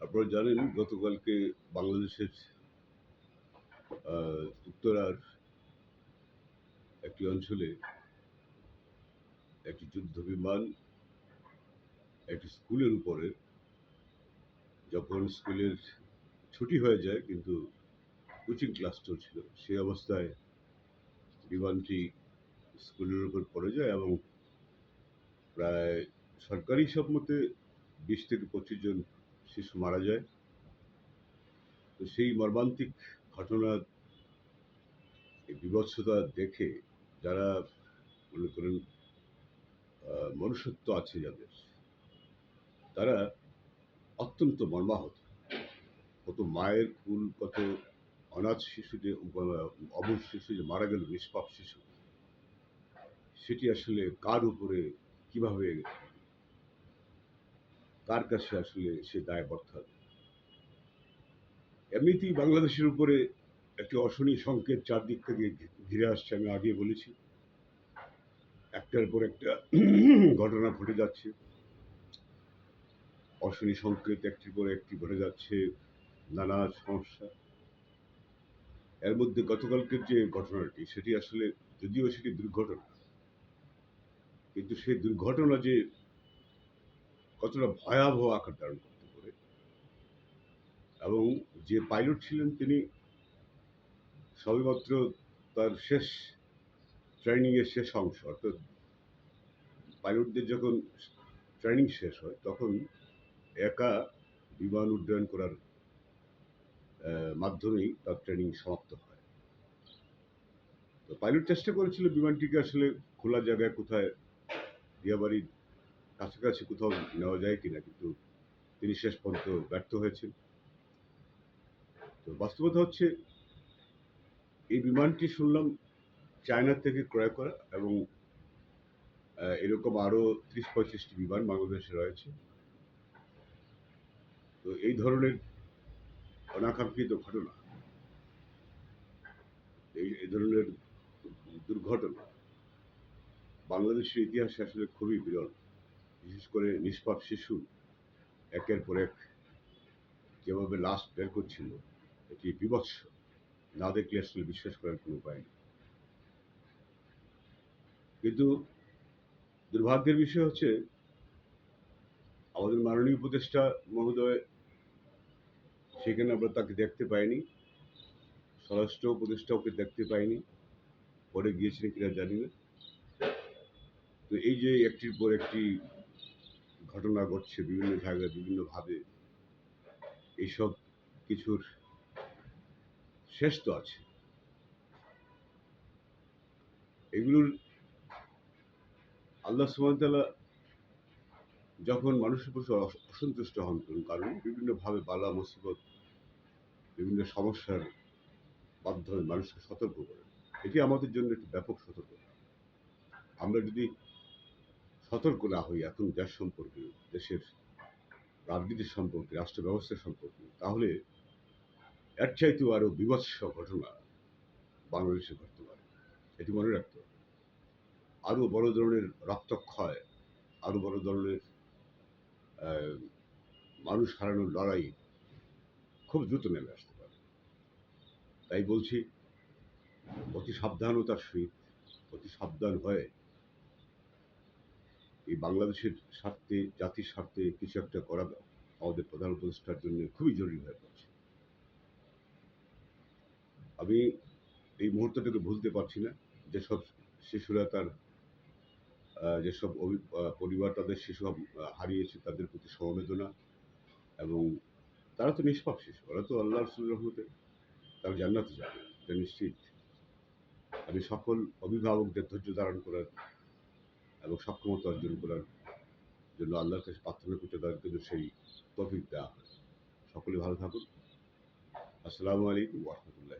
আপনারা জানেন, গতকালকে বাংলাদেশের উত্তরার একটি অঞ্চলে একটি যুদ্ধ বিমান একটি স্কুলের উপরে, যখন স্কুলের ছুটি হয়ে যায়, কিন্তু কোচিং ক্লাস চলছিল, সেই অবস্থায় বিমানটি স্কুলের উপর পড়ে যায় এবং প্রায় সরকারি হিসাব মতে বিশ থেকে পঁচিশ জন শিশু মারা যায়। তো সেই মর্মান্তিক ঘটনার এই বিভৎসতা দেখে যারা মনে করেন মনুষ্যত্ব আছে যাদের, তারা অত্যন্ত মর্মাহত। কত মায়ের কুল, কত অনাথ শিশু যে অবুধ শিশু যে, মারা গেল, নিষ্পাপ শিশু, সেটি আসলে কার উপরে কীভাবে কার কাছে আসলে সে দায়বদ্ধ এমনিতেই বাংলাদেশের উপরে একটি অশনি সংকেত চারদিক থেকে ঘিরে আসছে, আমি আগে বলেছি। একটার পর একটা ঘটনা ঘটে যাচ্ছে। অশনি সংকেত একটির পর একটি ঘটে যাচ্ছে, নানা সমস্যা। এর মধ্যে গতকালকের যে ঘটনাটি, সেটি আসলে যদিও সেটি দুর্ঘটনা কিন্তু সেই দুর্ঘটনা যে কতটা ভয়াবহ আকার ধারণ করতে পারে, এবং যে পাইলট ছিলেন তিনি সবেমাত্র তার শেষ ট্রেনিংয়ের শেষ অংশ, অর্থাৎ পাইলটদের যখন ট্রেনিং শেষ হয়, তখন একা বিমান উড্ডয়ন করার মাধ্যমেই তার ট্রেনিং সমাপ্ত হয়। তো পাইলট চেষ্টা করেছিল বিমানটিকে আসলে খোলা জায়গায় কোথায় দিয়াবাড়ির কাছাকাছি কোথাও নেওয়া যায় কিনা, কিন্তু তিনি শেষ পর্যন্ত ব্যর্থ হয়েছেন। তো বাস্তবতা হচ্ছে, এই বিমানটি শুনলাম চায়না থেকে ক্রয় করা এবং এরকম আরও ত্রিশ পঁয়ত্রিশটি বিমান বাংলাদেশে রয়েছে। তো এই ধরনের অনাকাঙ্ক্ষিত ঘটনা এই ধরনের দুর্ঘটনা বাংলাদেশের ইতিহাসে আসলে খুবই বিরল। বিশেষ করে নিষ্পাপ শিশু, একের পর এক যেভাবে লাশ বের করছিল, এটি বিভৎস। না দেখলে আসলে বিশ্বাস করার কোনো উপায় নেই। কিন্তু দুর্ভাগ্যের বিষয় হচ্ছে, আমাদের মাননীয় উপদেষ্টা মহোদয়, সেখানে আমরা তাকে দেখতে পাইনি। স্বরাষ্ট্র উপদেষ্টা ওকে দেখতে পাইনি। পরে গিয়েছিলেন কিনা জানি না। তো এই যে একটির পর একটি ঘটনা ঘটছে বিভিন্ন জায়গায় বিভিন্নভাবে এইসব কিছুর শেষ তো আছে। এগুলোর আল্লাহ সুবাহতাল্লাহ যখন মানুষের প্রতি অসন্তুষ্ট হন কোন কারণে বিভিন্নভাবে বালা, মুসিবত, বিভিন্ন সমস্যার মাধ্যমে মানুষকে সতর্ক করেন। এটি আমাদের জন্য একটি ব্যাপক সতর্কতা। আমরা যদি সতর্ক না হই এখন দেশ সম্পর্কে, দেশের রাজনীতি সম্পর্কে রাষ্ট্র ব্যবস্থা সম্পর্কে, তাহলে এর চাইতেও আরও বিভৎস ঘটনা বাংলাদেশে ঘটতে পারে। এটি মনে রাখতে হবে। আরও বড় ধরনের রক্তক্ষয় আরও বড় ধরনের মানুষ হারানোর লড়াই খুব দ্রুত নেমে আসতে পারে। তাই বলছি, অতি সাবধানতার সহিত, অতি সাবধান হয়ে এই বাংলাদেশের স্বার্থে, জাতির স্বার্থে কিছু একটা করা আমাদের প্রধান উপদেষ্টার জন্য খুবই জরুরি হয়ে পড়ছে। আমি এই মুহূর্তটাকে ভুলতে পারছি না যেসব শিশুরা তার যেসব পরিবার তাদের শিশু হারিয়েছে তাদের প্রতি সমবেদনা এবং তারা তো নিষ্পাপ শিশু, ওরা তো আল্লাহ রহমতে তারা জান্নাতে যাবে, এটা নিশ্চিত। আমি সকল অভিভাবকদের ধৈর্য ধারণ করার সক্ষমতা অর্জন করার জন্য আল্লাহর কাছে প্রার্থনা করতে কিন্তু সেই তফিক দেওয়া হয়। সকলে ভালো থাকুন। আসসালামু আলাইকুম রহমতুল্লাহ